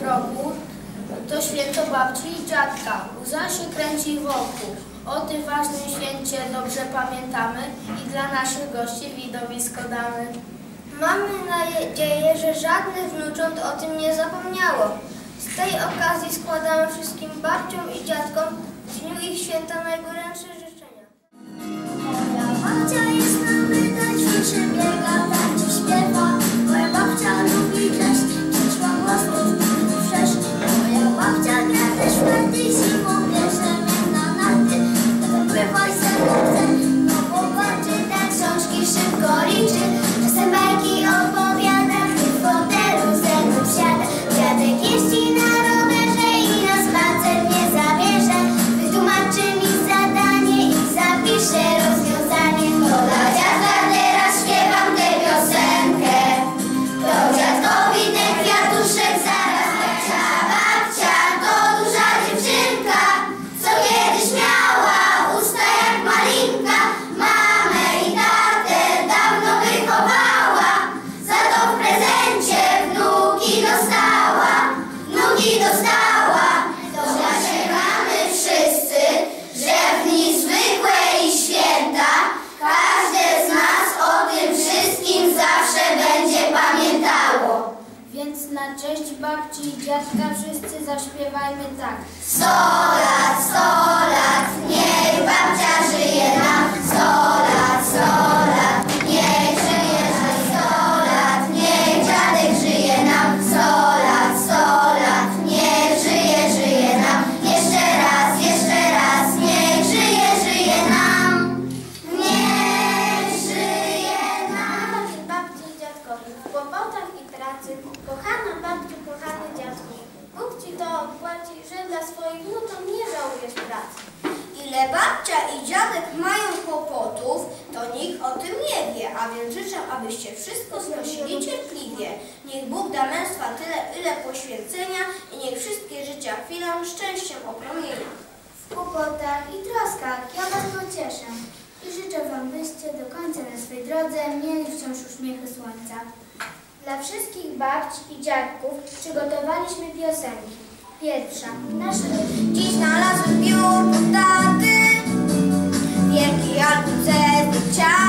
w roku to święto babci i dziadka. Łza się kręci wokół. O tym ważnym święcie dobrze pamiętamy i dla naszych gości widowisko damy. Mamy nadzieję, że żadne wnucząt o tym nie zapomniało. Z tej okazji składamy wszystkim babciom i dziadkom w dniu ich święta najgorętsze życzenia. Moja babcia jest na wydać, ćwiczy, dziadka wszyscy zaśpiewajmy tak. Sto lat, sto lat, niech babcia żyje nam. Sto lat, sto lat, niech żyje nam. Sto lat, niech dziadek żyje nam. Sto lat, sto lat, niech żyje, żyje nam. Jeszcze raz, jeszcze raz, niech żyje, żyje nam. Niech żyje nam. babci i dziadkowi w kłopotach i pracy. Kochana babciu, Bóg ci to odpłaci, że dla swoich wnuków nie żałujesz pracy. Ile babcia i dziadek mają kłopotów, to nikt o tym nie wie, a więc życzę, abyście wszystko znosili cierpliwie. Niech Bóg da męstwa tyle, ile poświęcenia i niech wszystkie życia chwilę szczęściem opromienia. W kłopotach i troskach ja was pocieszę i życzę wam, byście do końca na swej drodze mieli wciąż uśmiechy słońca. Dla wszystkich babci i dziadków przygotowaliśmy piosenki. Pierwsza. Nasze Dziś znalazłem biurko taty, wielki album ze zdjęciami,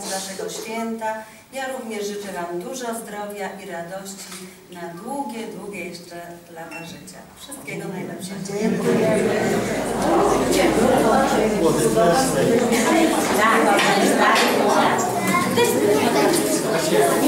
tego święta. Ja również życzę Wam dużo zdrowia i radości na długie, długie jeszcze lata życia. Wszystkiego najlepszego. Tak.